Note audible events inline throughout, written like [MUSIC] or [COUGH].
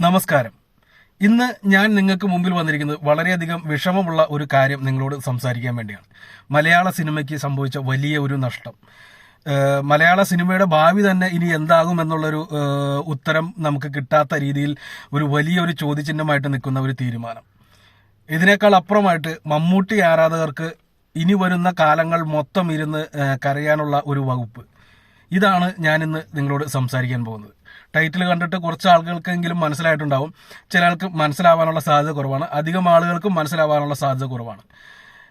നമസ്കാരം. ഇന്ന് ഞാൻ നിങ്ങൾക്ക് മുമ്പിൽ വന്നിരിക്കുന്നത് വളരെയധികം വിഷമമുള്ള ഒരു കാര്യം നിങ്ങളോട് സംസാരിക്കാൻ വേണ്ടിയാണ്. മലയാള സിനിമയ്ക്ക് സംഭവിച്ച വലിയ ഒരു നഷ്ടം. മലയാള സിനിമയുടെ ഭാവി തന്നെ ഇനി എന്താകും എന്നുള്ളൊരു ഉത്തരം നമുക്ക് കിട്ടാത്ത രീതിയിൽ ഒരു വലിയൊരു ചോദ്യചിഹ്നമായിട്ട് നിൽക്കുന്ന ഒരു തീരുമാനം. ഇതിനേക്കാൾ അപ്പുറമായിട്ട് മമ്മൂട്ടി ആരാധകർക്ക് ഇനി വരുന്ന കാലങ്ങൾ മൊത്തം ഇരുന്ന് കരയാനുള്ള ഒരു വകുപ്പ്. ഇതാണ് ഞാനിന്ന് നിങ്ങളോട് സംസാരിക്കാൻ പോകുന്നത്. ടൈറ്റിൽ കണ്ടിട്ട് കുറച്ച് ആളുകൾക്കെങ്കിലും മനസ്സിലായിട്ടുണ്ടാവും. ചില ആൾക്ക് മനസ്സിലാവാനുള്ള സാധ്യത കുറവാണ്. അധികം ആളുകൾക്കും മനസ്സിലാവാനുള്ള സാധ്യത കുറവാണ്.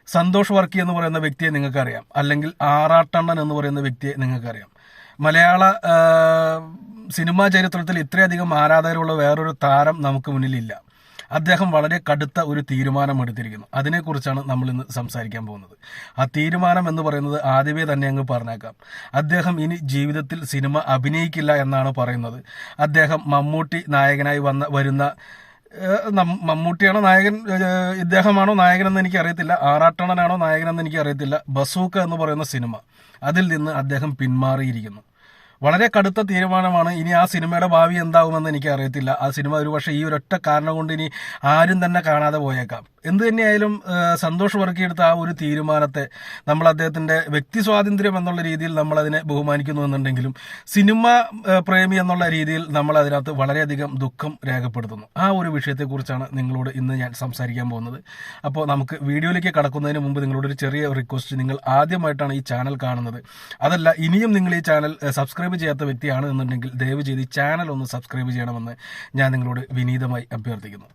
സന്തോഷ് വർക്കി എന്ന് പറയുന്ന വ്യക്തിയെ നിങ്ങൾക്കറിയാം. അല്ലെങ്കിൽ ആറാട്ടണ്ണൻ എന്ന് പറയുന്ന വ്യക്തിയെ നിങ്ങൾക്കറിയാം. മലയാള സിനിമാ ചരിത്രത്തിൽ ഇത്രയധികം ആരാധകരുള്ള വേറൊരു താരം നമുക്ക് മുന്നിലില്ല. അദ്ദേഹം വളരെ കടുത്ത ഒരു തീരുമാനം എടുത്തിരിക്കുന്നു. അതിനെക്കുറിച്ചാണ് നമ്മൾ ഇന്ന് സംസാരിക്കാൻ പോകുന്നത്. ആ തീരുമാനം എന്ന് പറയുന്നത് ആദ്യമേ തന്നെ അങ്ങ് പറഞ്ഞേക്കാം. അദ്ദേഹം ഇനി ജീവിതത്തിൽ സിനിമ അഭിനയിക്കില്ല എന്നാണ് പറയുന്നത്. അദ്ദേഹം മമ്മൂട്ടി നായകനായി വന്ന വരുന്ന മമ്മൂട്ടിയാണോ നായകൻ ഇദ്ദേഹമാണോ നായകൻ എന്ന് എനിക്ക് അറിയത്തില്ല ആറാട്ടണനാണോ നായകൻ എന്ന് എനിക്ക് അറിയത്തില്ല ബസൂക്ക എന്ന് പറയുന്ന സിനിമ. അതിൽ നിന്ന് അദ്ദേഹം പിന്മാറിയിരിക്കുന്നു. വളരെ കടുത്ത തീരുമാനമാണ്. ഇനി ആ സിനിമയുടെ ഭാവി എന്താകുമെന്ന് എനിക്ക് അറിയത്തില്ല ആ സിനിമ ഒരു പക്ഷേ ഈ ഒരൊറ്റ കാരണം കൊണ്ട് ഇനി ആരും തന്നെ കാണാതെ പോയേക്കാം. എന്ത് തന്നെയായാലും സന്തോഷ് വർക്കിയെടുത്ത ആ ഒരു തീരുമാനത്തെ നമ്മൾ അദ്ദേഹത്തിന്റെ വ്യക്തി സ്വാതന്ത്ര്യം എന്നുള്ള രീതിയിൽ നമ്മൾ അതിനെ ബഹുമാനിക്കുന്നു എന്നുണ്ടെങ്കിലും സിനിമ പ്രേമി എന്നുള്ള രീതിയിൽ നമ്മൾ അതിനകത്ത് വളരെയധികം ദുഃഖം രേഖപ്പെടുത്തുന്നു. ആ ഒരു വിഷയത്തെക്കുറിച്ചാണ് നിങ്ങളോട് ഇന്ന് ഞാൻ സംസാരിക്കാൻ പോകുന്നത്. അപ്പോൾ നമുക്ക് വീഡിയോയിലേക്ക് കടക്കുന്നതിന് മുമ്പ് നിങ്ങളോട് ഒരു ചെറിയ റിക്വസ്റ്റ് നിങ്ങൾ ആദ്യമായിട്ടാണ് ഈ ചാനൽ കാണുന്നത്. അതല്ല ഇനിയും നിങ്ങൾ ഈ ചാനൽ സബ്സ്ക്രൈബ് ചെയ്യാത്ത വ്യക്തിയാണ് എന്നുണ്ടെങ്കിൽ ദയവ് ചെയ്ത് ഈ ചാനൽ ഒന്ന് സബ്സ്ക്രൈബ് ചെയ്യണമെന്ന് ഞാൻ നിങ്ങളോട് വിനീതമായി അഭ്യർത്ഥിക്കുന്നു.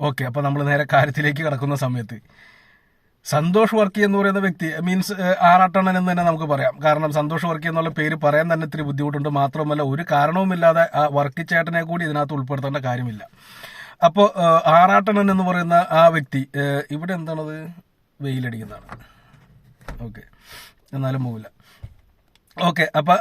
ഓക്കെ അപ്പോൾ നമ്മൾ നേരെ കാര്യത്തിലേക്ക് കിടക്കുന്ന സമയത്ത്. സന്തോഷ് വർക്കി എന്ന് പറയുന്ന വ്യക്തി മീൻസ് ആറാട്ടണ്ണൻ എന്ന് തന്നെ നമുക്ക് പറയാം. കാരണം സന്തോഷ് വർക്കി എന്നുള്ള പേര് പറയാൻ തന്നെ ഇത്തിരി ബുദ്ധിമുട്ടുണ്ട്. മാത്രമല്ല ഒരു കാരണവുമില്ലാതെ ആ വർക്കി ചേട്ടനെ കൂടി ഇതിനകത്ത് ഉൾപ്പെടുത്തേണ്ട കാര്യമില്ല. അപ്പോൾ ആറാട്ടണ്ണൻ എന്ന് പറയുന്ന ആ വ്യക്തി ഇവിടെ എന്താണത്? വെയിലടിക്കുന്നതാണ്. ഓക്കെ. എന്നാലും പോകില്ല ഓക്കെ അപ്പൊ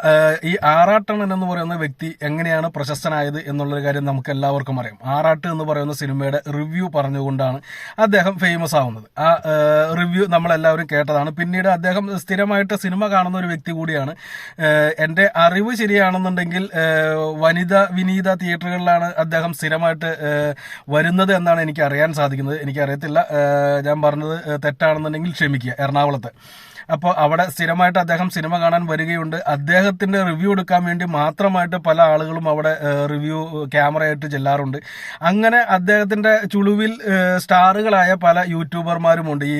ഈ ആറാട്ടണൻ എന്ന് പറയുന്ന വ്യക്തി എങ്ങനെയാണ് പ്രശസ്തനായത് എന്നുള്ളൊരു കാര്യം നമുക്ക് എല്ലാവർക്കും അറിയാം. ആറാട്ട് എന്ന് പറയുന്ന സിനിമയുടെ റിവ്യൂ പറഞ്ഞുകൊണ്ടാണ് അദ്ദേഹം ഫേമസ് ആവുന്നത്. ആ റിവ്യൂ നമ്മളെല്ലാവരും കേട്ടതാണ്. പിന്നീട് അദ്ദേഹം സ്ഥിരമായിട്ട് സിനിമ കാണുന്ന ഒരു വ്യക്തി കൂടിയാണ്. എന്റെ അറിവ് ശരിയാണെന്നുണ്ടെങ്കിൽ വനിത വിനീത തിയേറ്ററുകളിലാണ് അദ്ദേഹം സ്ഥിരമായിട്ട് വരുന്നത് എന്നാണ് എനിക്ക് അറിയാൻ സാധിക്കുന്നത്. എനിക്കറിയത്തില്ല. ഞാൻ പറഞ്ഞത് തെറ്റാണെന്നുണ്ടെങ്കിൽ ക്ഷമിക്കുക എറണാകുളത്ത്. അപ്പോൾ അവിടെ സ്ഥിരമായിട്ട് അദ്ദേഹം സിനിമ കാണാൻ വരികയുണ്ട്. അദ്ദേഹത്തിന്റെ റിവ്യൂ എടുക്കാൻ വേണ്ടി മാത്രമായിട്ട് പല ആളുകളും അവിടെ റിവ്യൂ ക്യാമറയായിട്ട് ചെല്ലാറുണ്ട്. അങ്ങനെ അദ്ദേഹത്തിന്റെ ചുളുവിൽ സ്റ്റാറുകളായ പല യൂട്യൂബർമാരുമുണ്ട് ഈ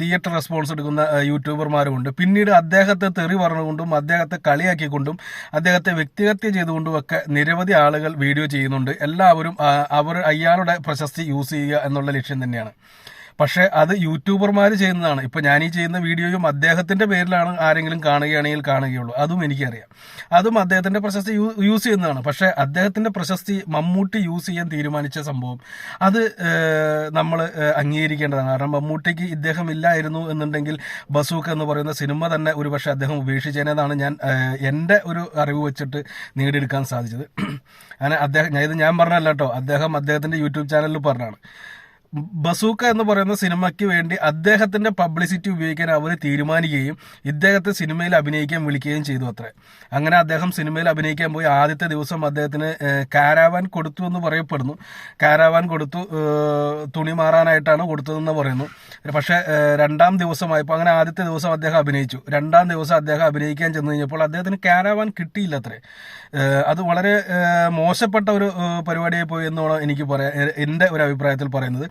തിയേറ്റർ റെസ്പോൺസ് എടുക്കുന്ന യൂട്യൂബർമാരുമുണ്ട് പിന്നീട് അദ്ദേഹത്തെ തെറി പറഞ്ഞുകൊണ്ടും അദ്ദേഹത്തെ കളിയാക്കിക്കൊണ്ടും അദ്ദേഹത്തെ വ്യക്തിഹത്യ ചെയ്തുകൊണ്ടും ഒക്കെ നിരവധി ആളുകൾ വീഡിയോ ചെയ്യുന്നുണ്ട്. എല്ലാവരും അവർ അയാളുടെ പ്രശസ്തി യൂസ് ചെയ്യുക എന്നുള്ള ലക്ഷ്യം തന്നെയാണ്. പക്ഷേ അത് യൂട്യൂബർമാർ ചെയ്യുന്നതാണ്. ഇപ്പൊ ഞാൻ ഈ ചെയ്യുന്ന വീഡിയോയും അദ്ദേഹത്തിന്റെ പേരിലാണ് ആരെങ്കിലും കാണുകയാണെങ്കിൽ കാണുകയുള്ളൂ. അതും എനിക്കറിയാം. അതും അദ്ദേഹത്തിന്റെ പ്രശസ്തി യൂസ് ചെയ്യുന്നതാണ്. പക്ഷേ അദ്ദേഹത്തിന്റെ പ്രശസ്തി മമ്മൂട്ടി യൂസ് ചെയ്യാൻ തീരുമാനിച്ച സംഭവം അത് നമ്മൾ അംഗീകരിക്കേണ്ടതാണ്. കാരണം മമ്മൂട്ടിക്ക് ഇദ്ദേഹം ഇല്ലായിരുന്നു എന്നുണ്ടെങ്കിൽ ബസൂക്ക് എന്ന് പറയുന്ന സിനിമ തന്നെ ഒരുപക്ഷെ അദ്ദേഹം ഉപേക്ഷിച്ചതിനേതാണ് ഞാൻ എന്റെ ഒരു അറിവ് വെച്ചിട്ട് നേടിയെടുക്കാൻ സാധിച്ചത്. [CLEARS THROAT] അങ്ങനെ അദ്ദേഹം ഇത് ഞാൻ പറഞ്ഞല്ല അദ്ദേഹം അദ്ദേഹത്തിന്റെ യൂട്യൂബ് ചാനലിൽ പറഞ്ഞാണ് ബസൂക്ക എന്ന് പറയുന്ന സിനിമയ്ക്ക് വേണ്ടി അദ്ദേഹത്തിന്റെ പബ്ലിസിറ്റി ഉപയോഗിക്കാൻ അവർ തീരുമാനിക്കുകയും ഇദ്ദേഹത്തെ സിനിമയിൽ അഭിനയിക്കാൻ വിളിക്കുകയും ചെയ്തു അത്രേ. അങ്ങനെ അദ്ദേഹം സിനിമയിൽ അഭിനയിക്കാൻ പോയി. ആദ്യത്തെ ദിവസം അദ്ദേഹത്തിന് കാരാവാൻ കൊടുത്തു എന്ന് പറയപ്പെടുന്നു. കാരാവാൻ കൊടുത്തു തുണി മാറാനായിട്ടാണ് കൊടുത്തതെന്ന് പറയുന്നു. പക്ഷേ രണ്ടാം ദിവസമായപ്പോൾ അങ്ങനെ ആദ്യത്തെ ദിവസം അദ്ദേഹം അഭിനയിച്ചു. രണ്ടാം ദിവസം അദ്ദേഹം അഭിനയിക്കാൻ ചെന്ന് കഴിഞ്ഞപ്പോൾ അദ്ദേഹത്തിന് കാരാവാൻ കിട്ടിയില്ല അത്രേ. അത് വളരെ മോശപ്പെട്ട ഒരു പരിപാടിയായി പോയി എന്നാണ് എനിക്ക് പറയാൻ എന്റെ ഒരു അഭിപ്രായത്തിൽ പറയുന്നത്.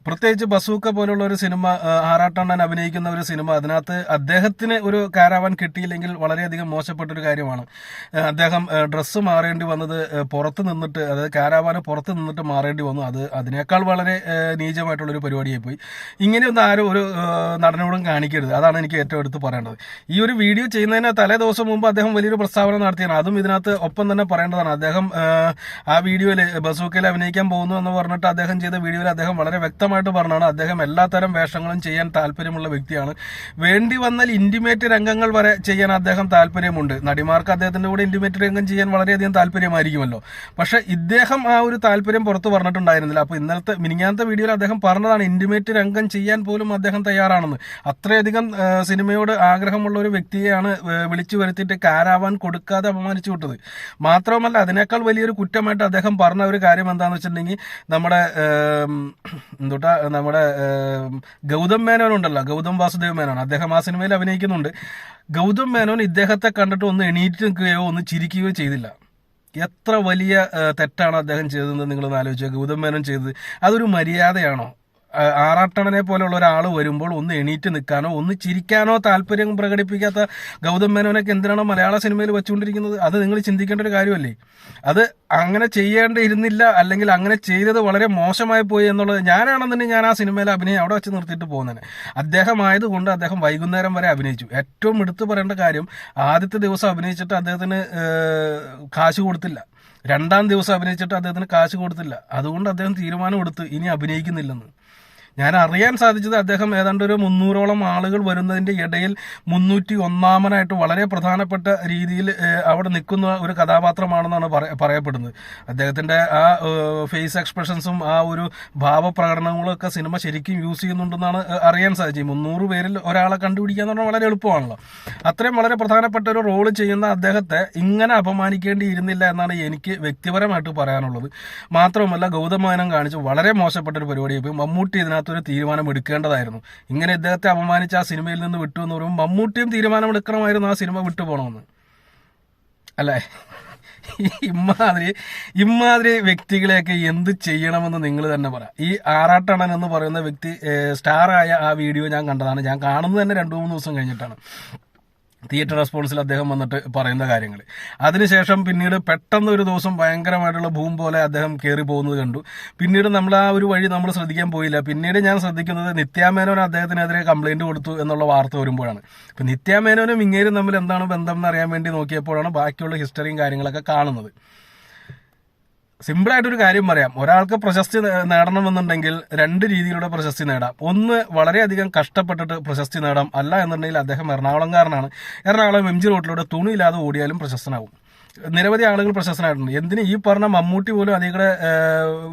പ്രത്യേകിച്ച് ബസൂക്ക പോലുള്ള ഒരു സിനിമ ആറാട്ടണ്ണൻ അഭിനയിക്കുന്ന ഒരു സിനിമ അതിനകത്ത് അദ്ദേഹത്തിന് ഒരു കാരാവാൻ കിട്ടിയില്ലെങ്കിൽ വളരെയധികം മോശപ്പെട്ട ഒരു കാര്യമാണ് അദ്ദേഹം ഡ്രസ്സ് മാറേണ്ടി വന്നത് പുറത്ത് നിന്നിട്ട് അതായത് കാരാവാന് പുറത്ത് നിന്നിട്ട് മാറേണ്ടി വന്നു. അത് അതിനേക്കാൾ വളരെ നീചമായിട്ടുള്ളൊരു പരിപാടിയായി പോയി ഇങ്ങനെയൊന്നും ആരും ഒരു നടനോടും കാണിക്കരുത്. അതാണ് എനിക്ക് ഏറ്റവും എടുത്ത് പറയേണ്ടത്. ഈ ഒരു വീഡിയോ ചെയ്യുന്നതിന് തലേ ദിവസം മുമ്പ് അദ്ദേഹം വലിയൊരു പ്രസ്താവന നടത്തിയാണ്. അതും ഇതിനകത്ത് ഒപ്പം തന്നെ പറയേണ്ടതാണ്. അദ്ദേഹം ആ വീഡിയോയിൽ ബസൂക്കയിൽ അഭിനയിക്കാൻ പോകുന്നു എന്ന് പറഞ്ഞിട്ട് അദ്ദേഹം ചെയ്ത വീഡിയോയിൽ അദ്ദേഹം വളരെ വ്യക്തമായിട്ട് പറഞ്ഞാണ് അദ്ദേഹം എല്ലാത്തരം വേഷങ്ങളും ചെയ്യാൻ താല്പര്യമുള്ള വ്യക്തിയാണ്. വേണ്ടി വന്നാൽ ഇന്റിമേറ്റ് രംഗങ്ങൾ വരെ ചെയ്യാൻ അദ്ദേഹം താല്പര്യമുണ്ട്. നടിമാർക്ക് അദ്ദേഹത്തിന്റെ കൂടെ ഇന്റിമേറ്റ് രംഗം ചെയ്യാൻ വളരെയധികം താല്പര്യമായിരിക്കുമല്ലോ. പക്ഷെ ഇദ്ദേഹം ആ ഒരു താല്പര്യം പുറത്തു പറഞ്ഞിട്ടുണ്ടായിരുന്നില്ല. അപ്പൊ ഇന്നലത്തെ മിനിഞ്ഞാത്ത വീഡിയോയിൽ അദ്ദേഹം പറഞ്ഞതാണ് ഇന്റിമേറ്റ് രംഗം ചെയ്യാൻ പോലും അദ്ദേഹം തയ്യാറാണെന്ന്. അത്രയധികം സിനിമയോട് ആഗ്രഹമുള്ള ഒരു വ്യക്തിയെയാണ് വിളിച്ചു വരുത്തിയിട്ട് കാരാവാൻ കൊടുക്കാതെ അപമാനിച്ചു വിട്ടത്. മാത്രവുമല്ല അതിനേക്കാൾ വലിയൊരു കുറ്റമായിട്ട് അദ്ദേഹം പറഞ്ഞ ഒരു കാര്യം എന്താണെന്ന് വെച്ചിട്ടുണ്ടെങ്കിൽ നമ്മുടെ ഏം, എന്തുട്ടാ നമ്മുടെ ഗൗതം മേനോൻ ഉണ്ടല്ലോ ഗൗതം വാസുദേവ് മേനോൻ. അദ്ദേഹം ആ സിനിമയിൽ അഭിനയിക്കുന്നുണ്ട്. ഗൗതം മേനോൻ ഇദ്ദേഹത്തെ കണ്ടിട്ട് ഒന്ന് എണീറ്റ് നിൽക്കുകയോ ഒന്ന് ചിരിക്കുകയോ ചെയ്തില്ല. എത്ര വലിയ തെറ്റാണ് അദ്ദേഹം ചെയ്തതെന്ന് നിങ്ങളൊന്ന് ആലോചിക്കുക ഗൗതം മേനോൻ ചെയ്തത് അതൊരു മര്യാദയാണോ? ആറാട്ടണനെ പോലുള്ള ഒരാൾ വരുമ്പോൾ ഒന്ന് എണീറ്റ് നിൽക്കാനോ ഒന്ന് ചിരിക്കാനോ താല്പര്യം പ്രകടിപ്പിക്കാത്ത ഗൗതം മേനോനൊക്കെ എന്തിനാണോ മലയാള സിനിമയിൽ വെച്ചുകൊണ്ടിരിക്കുന്നത്? അത് നിങ്ങൾ ചിന്തിക്കേണ്ട ഒരു കാര്യമല്ലേ? അത് അങ്ങനെ ചെയ്യേണ്ടിയിരുന്നില്ല അല്ലെങ്കിൽ അങ്ങനെ ചെയ്തത് വളരെ മോശമായി പോയി എന്നുള്ളത് ഞാനാണെന്നുണ്ടെങ്കിൽ ഞാൻ ആ സിനിമയിൽ അഭിനയം അവിടെ വെച്ച് നിർത്തിയിട്ട് പോകുന്നതിന് അദ്ദേഹം ആയതുകൊണ്ട് അദ്ദേഹം വൈകുന്നേരം വരെ അഭിനയിച്ചു. ഏറ്റവും എടുത്തു പറയേണ്ട കാര്യം ആദ്യത്തെ ദിവസം അഭിനയിച്ചിട്ട് അദ്ദേഹത്തിന് കാശ് കൊടുത്തില്ല. രണ്ടാം ദിവസം അഭിനയിച്ചിട്ട് അദ്ദേഹത്തിന് കാശ് കൊടുത്തില്ല. അതുകൊണ്ട് അദ്ദേഹം തീരുമാനം എടുത്തു ഇനി അഭിനയിക്കുന്നില്ലെന്ന്. ഞാൻ അറിയാൻ സാധിച്ചത് അദ്ദേഹം ഏതാണ്ട് ഒരു മുന്നൂറോളം ആളുകൾ വരുന്നതിന്റെ ഇടയിൽ മുന്നൂറ്റി ഒന്നാമനായിട്ട് വളരെ പ്രധാനപ്പെട്ട രീതിയിൽ അവിടെ നിൽക്കുന്ന ഒരു കഥാപാത്രമാണെന്നാണ് പറയ- പറയപ്പെടുന്നത്. അദ്ദേഹത്തിന്റെ ആ ഫേസ് എക്സ്പ്രഷൻസും ആ ഒരു ഭാവപ്രകടനങ്ങളും ഒക്കെ സിനിമ ശരിക്കും യൂസ് ചെയ്യുന്നുണ്ടെന്നാണ് അറിയാൻ സാധിച്ചത്. മുന്നൂറ് പേരിൽ ഒരാളെ കണ്ടുപിടിക്കുക എന്ന് പറഞ്ഞാൽ വളരെ എളുപ്പമാണല്ലോ. അത്രയും വളരെ പ്രധാനപ്പെട്ട ഒരു റോൾ ചെയ്യുന്ന അദ്ദേഹത്തെ ഇങ്ങനെ അപമാനിക്കേണ്ടിയിരുന്നില്ല എന്നാണ് എനിക്ക് വ്യക്തിപരമായിട്ട് പറയാനുള്ളത്. മാത്രമല്ല ഗൗതമാനം കാണിച്ച് വളരെ മോശപ്പെട്ട ഒരു പരിപാടിയായി മമ്മൂട്ടി ഇതിനകത്തൊരു തീരുമാനം എടുക്കേണ്ടതായിരുന്നു ഇങ്ങനെ ഇദ്ദേഹത്തെ അപമാനിച്ച് ആ സിനിമയിൽ നിന്ന് വിട്ടു എന്ന് പറയുമ്പോൾ മമ്മൂട്ടിയും തീരുമാനം എടുക്കണമായിരുന്നു ആ സിനിമ വിട്ടു പോകണമെന്ന് അല്ലേ? ഇമ്മാതിരി ഇമ്മാതിരി വ്യക്തികളെയൊക്കെ എന്ത് ചെയ്യണമെന്ന് നിങ്ങൾ തന്നെ പറ. ഈ ആറാട്ടണൻ എന്ന് പറയുന്ന വ്യക്തി സ്റ്റാറായ ആ വീഡിയോ ഞാൻ കണ്ടതാണ്. ഞാൻ കാണുന്നത് തന്നെ രണ്ടു മൂന്ന് ദിവസം കഴിഞ്ഞിട്ടാണ്. തിയേറ്റർ റെസ്പോൺസിൽ അദ്ദേഹം വന്നിട്ട് പറയുന്ന കാര്യങ്ങൾ. അതിനുശേഷം പിന്നീട് പെട്ടെന്ന് ഒരു ദിവസം ഭയങ്കരമായിട്ടുള്ള ഭൂം പോലെ അദ്ദേഹം കയറി പോകുന്നത് കണ്ടു. പിന്നീട് നമ്മൾ ആ ഒരു വഴി നമ്മൾ ശ്രദ്ധിക്കാൻ പോയില്ല. പിന്നീട് ഞാൻ ശ്രദ്ധിക്കുന്നത് നിത്യാമേനോൻ അദ്ദേഹത്തിനെതിരെ കംപ്ലൈന്റ് കൊടുത്തു എന്നുള്ള വാർത്ത വരുമ്പോഴാണ്. ഇപ്പം നിത്യാമേനോനും ഇങ്ങേരും തമ്മിൽ എന്താണ് ബന്ധം എന്ന് അറിയാൻ വേണ്ടി നോക്കിയപ്പോഴാണ് ബാക്കിയുള്ള ഹിസ്റ്ററിയും കാര്യങ്ങളൊക്കെ കാണുന്നത്. സിമ്പിളായിട്ടൊരു കാര്യം പറയാം. ഒരാൾക്ക് പ്രശസ്തി നേടണമെന്നുണ്ടെങ്കിൽ രണ്ട് രീതിയിലൂടെ പ്രശസ്തി നേടാം. ഒന്ന് വളരെയധികം കഷ്ടപ്പെട്ടിട്ട് പ്രശസ്തി നേടാം. അല്ല എന്നുണ്ടെങ്കിൽ അദ്ദേഹം എറണാകുളംകാരനാണ്. എറണാകുളം എം ജി റോട്ടിലൂടെ തുണിയില്ലാതെ ഓടിയാലും പ്രശസ്തനാവും. നിരവധി ആളുകൾ പ്രശസ്തനായിട്ടുണ്ട്. എന്തിന് ഈ പറഞ്ഞ മമ്മൂട്ടി പോലും അതികൂടെ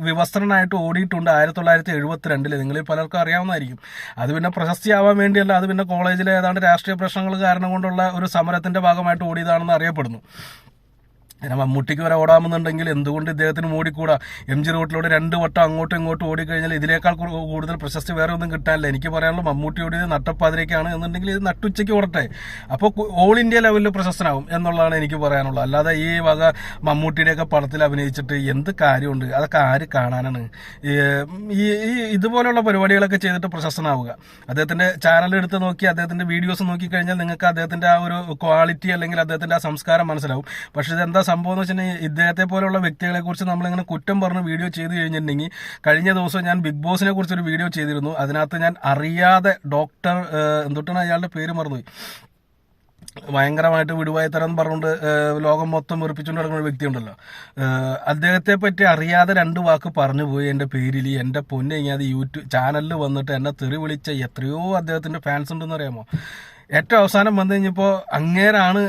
വിവസ്ത്രനായിട്ട് ഓടിയിട്ടുണ്ട് ആയിരത്തി തൊള്ളായിരത്തി എഴുപത്തി രണ്ടിൽ നിങ്ങൾ പലർക്കും അറിയാവുന്നതായിരിക്കും. അത് പിന്നെ പ്രശസ്തിയാവാൻ വേണ്ടിയല്ല അത് പിന്നെ കോളേജിലെ ഏതാണ്ട് രാഷ്ട്രീയ പ്രശ്നങ്ങൾ കാരണം കൊണ്ടുള്ള ഒരു സമരത്തിന്റെ ഭാഗമായിട്ട് ഓടിയതാണെന്ന് അറിയപ്പെടുന്നു. പിന്നെ മമ്മൂട്ടിക്ക് വരെ ഓടാമെന്നുണ്ടെങ്കിൽ എന്തുകൊണ്ട് ഇദ്ദേഹത്തിന് ഓടിക്കൂടാ? എം ജി റോട്ടിലൂടെ രണ്ട് വട്ടം അങ്ങോട്ടും ഇങ്ങോട്ടും ഓടിക്കഴിഞ്ഞാൽ ഇതിനേക്കാൾ കൂടുതൽ പ്രശസ്തി വേറെ ഒന്നും കിട്ടാനില്ല. എനിക്ക് പറയാനുള്ള മമ്മൂട്ടി ഓടിയത് നട്ടപ്പാതിരേക്കാണ് എന്നുണ്ടെങ്കിൽ ഇത് നട്ടുച്ചയ്ക്ക് ഓടട്ടെ. അപ്പോൾ ഓൾ ഇന്ത്യ ലെവലിൽ പ്രശസ്തനാവും എന്നുള്ളതാണ് എനിക്ക് പറയാനുള്ളത്. അല്ലാതെ ഈ വക മമ്മൂട്ടിയുടെയൊക്കെ പടത്തിൽ അഭിനയിച്ചിട്ട് എന്ത് കാര്യമുണ്ട്? അതൊക്കെ ആര് കാണാനാണ്? ഈ ഇതുപോലുള്ള പരിപാടികളൊക്കെ ചെയ്തിട്ട് പ്രശസ്തനാവുക. അദ്ദേഹത്തിന്റെ ചാനൽ എടുത്ത് നോക്കി അദ്ദേഹത്തിന്റെ വീഡിയോസ് നോക്കിക്കഴിഞ്ഞാൽ നിങ്ങൾക്ക് അദ്ദേഹത്തിന്റെ ആ ഒരു ക്വാളിറ്റി അല്ലെങ്കിൽ അദ്ദേഹത്തിന്റെ ആ സംസ്കാരം മനസ്സിലാവും. പക്ഷേ ഇതെന്താ സംഭവം എന്ന് വെച്ചിട്ടുണ്ടെങ്കിൽ ഇദ്ദേഹത്തെ പോലുള്ള വ്യക്തികളെ കുറിച്ച് നമ്മളിങ്ങനെ കുറ്റം പറഞ്ഞ് വീഡിയോ ചെയ്ത് കഴിഞ്ഞിട്ടുണ്ടെങ്കിൽ കഴിഞ്ഞ ദിവസം ഞാൻ ബിഗ് ബോസിനെ കുറിച്ചൊരു വീഡിയോ ചെയ്തിരുന്നു. അതിനകത്ത് ഞാൻ അറിയാതെ ഡോക്ടർ എന്തൊട്ടാണ് അയാളുടെ പേര് മറന്നുപോയി. ഭയങ്കരമായിട്ട് വിടുവായത്തരം പറഞ്ഞുകൊണ്ട് ലോകം മൊത്തം വെറുപ്പിച്ചുകൊണ്ട് നടക്കുന്ന ഒരു വ്യക്തിയുണ്ടല്ലോ. അദ്ദേഹത്തെ പറ്റി അറിയാതെ രണ്ട് വാക്ക് പറഞ്ഞു പോയി എന്റെ പേരിൽ. എന്റെ പൊന്നെ അത് യൂട്യൂബ് ചാനലിൽ വന്നിട്ട് എന്നെ തെറി വിളിച്ച എത്രയോ അദ്ദേഹത്തിന്റെ ഫാൻസ് ഉണ്ടെന്ന് അറിയാമോ? ഏറ്റവും അവസാനം വന്നു കഴിഞ്ഞപ്പോൾ അങ്ങേരാണ്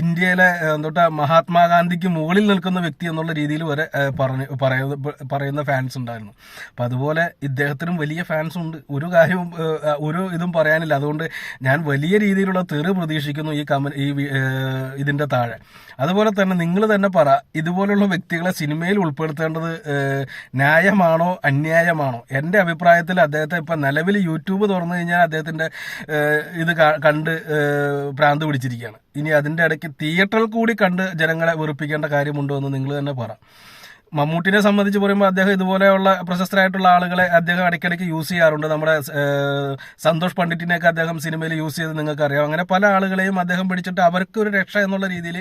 ഇന്ത്യയിലെ എന്തോട്ട മഹാത്മാഗാന്ധിക്ക് മുകളിൽ നിൽക്കുന്ന വ്യക്തി എന്നുള്ള രീതിയിൽ വരെ പറഞ്ഞു പറയുന്ന പറയുന്ന ഫാൻസ് ഉണ്ടായിരുന്നു. അപ്പം അതുപോലെ ഇദ്ദേഹത്തിനും വലിയ ഫാൻസ് ഉണ്ട്. ഒരു കാര്യവും ഒരു ഇതും പറയാനില്ല. അതുകൊണ്ട് ഞാൻ വലിയ രീതിയിലുള്ള തെറി പ്രതീക്ഷിക്കുന്നു ഈ കമ ഈ ഇതിന്റെ താഴെ. അതുപോലെ തന്നെ നിങ്ങൾ തന്നെ പറ ഇതുപോലുള്ള വ്യക്തികളെ സിനിമയിൽ ഉൾപ്പെടുത്തേണ്ടത് ന്യായമാണോ അന്യായമാണോ? എന്റെ അഭിപ്രായത്തിൽ അദ്ദേഹത്തെ ഇപ്പം നിലവിൽ യൂട്യൂബ് തുറന്നു കഴിഞ്ഞാൽ അദ്ദേഹത്തിന്റെ ഇത് കണ്ട് ഭ്രാന്ത് പിടിച്ചിരിക്കുകയാണ്. ഇനി അതിന്റെ ഇടയ്ക്ക് തിയേറ്ററിൽ കൂടി കണ്ട് ജനങ്ങളെ വെറുപ്പിക്കേണ്ട കാര്യമുണ്ടോ എന്ന് നിങ്ങൾ തന്നെ പറ. മമ്മൂട്ടിനെ സംബന്ധിച്ച് പറയുമ്പോൾ അദ്ദേഹം ഇതുപോലെയുള്ള പ്രശസ്തരായിട്ടുള്ള ആളുകളെ അദ്ദേഹം ഇടയ്ക്കിടയ്ക്ക് യൂസ് ചെയ്യാറുണ്ട്. നമ്മുടെ സന്തോഷ് പണ്ഡിറ്റിനെയൊക്കെ അദ്ദേഹം സിനിമയിൽ യൂസ് ചെയ്ത് നിങ്ങൾക്ക് അറിയാം അങ്ങനെ പല ആളുകളെയും അദ്ദേഹം പിടിച്ചിട്ട് അവർക്ക് ഒരു രക്ഷ എന്നുള്ള രീതിയിൽ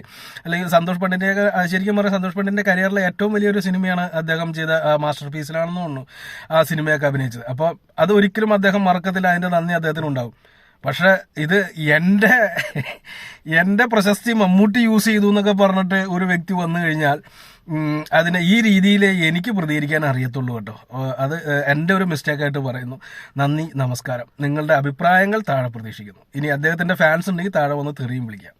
അല്ലെങ്കിൽ സന്തോഷ് പണ്ഡിറ്റിനെയൊക്കെ ആ, ശരിക്കും പറഞ്ഞാൽ സന്തോഷ് പണ്ഡിറ്റിന്റെ കരിയറിലെ ഏറ്റവും വലിയൊരു സിനിമയാണ് അദ്ദേഹം ചെയ്ത മാസ്റ്റർ പീസിലാണെന്ന് തോന്നുന്നു ആ സിനിമയൊക്കെ അഭിനയിച്ചത്. അപ്പോൾ അത് ഒരിക്കലും അദ്ദേഹം മറക്കത്തില്ല. അതിന്റെ നന്ദി അദ്ദേഹത്തിന് ഉണ്ടാവും പക്ഷെ ഇത് എന്റെ എന്റെ പ്രശസ്തി മമ്മൂട്ടി യൂസ് ചെയ്തു എന്നൊക്കെ പറഞ്ഞിട്ട് ഒരു വ്യക്തി വന്നു കഴിഞ്ഞാൽ അതിനെ ഈ രീതിയിൽ എനിക്ക് പ്രതികരിക്കാൻ അറിയത്തുള്ളൂ കേട്ടോ. അത് എന്റെ ഒരു മിസ്റ്റേക്കായിട്ട് പറയുന്നു. നന്ദി നമസ്കാരം. നിങ്ങളുടെ അഭിപ്രായങ്ങൾ താഴെ പ്രതീക്ഷിക്കുന്നു. ഇനി അദ്ദേഹത്തിന്റെ ഫാൻസ് ഉണ്ടെങ്കിൽ താഴെ വന്ന് തെറിയും വിളിക്കാം.